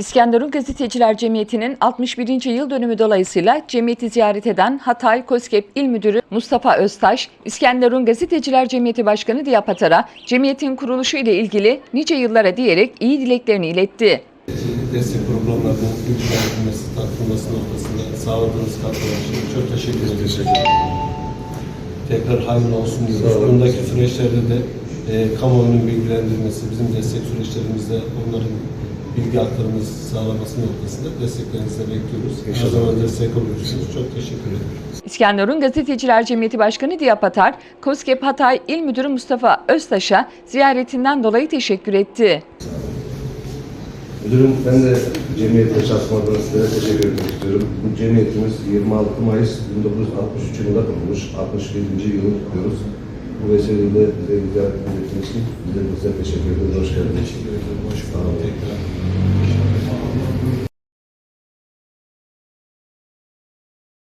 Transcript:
İskenderun Gazeteciler Cemiyeti'nin 61. yıl dönümü dolayısıyla cemiyeti ziyaret eden Hatay KOSGEB İl Müdürü Mustafa Öztaş, İskenderun Gazeteciler Cemiyeti Başkanı Diyapatar'a cemiyetin kuruluşu ile ilgili nice yıllara diyerek iyi dileklerini iletti. destek programlarının güçlendirilmesi, tartılması noktasında sağladığınız katkılar için çok teşekkür ederim. Teşekkür Tekrar hayırlı olsun diyoruz. Bundaki süreçlerde de e, kamuoyunun bilgilendirilmesi, bizim destek süreçlerimizde onların bilgi aktarımızı sağlaması noktasında desteklerinizi de bekliyoruz. Her zaman destek oluyorsunuz. Çok teşekkür ederim. İskenderun Gazeteciler Cemiyeti Başkanı Diyapatar, KOSGEB Hatay İl Müdürü Mustafa Öztaş'a ziyaretinden dolayı teşekkür etti. Müdürüm ben de cemiyette çalışmalarına sizlere teşekkür etmek istiyorum. Bu cemiyetimiz 26 Mayıs 1963 yılında kurulmuş. 61. yılını kutluyoruz. Bu vesileyle bize ziyaret ettiğiniz için bize, bize teşekkür ederiz. Hoş geldiniz. Teşekkür ederim. Hoş bulduk tekrar.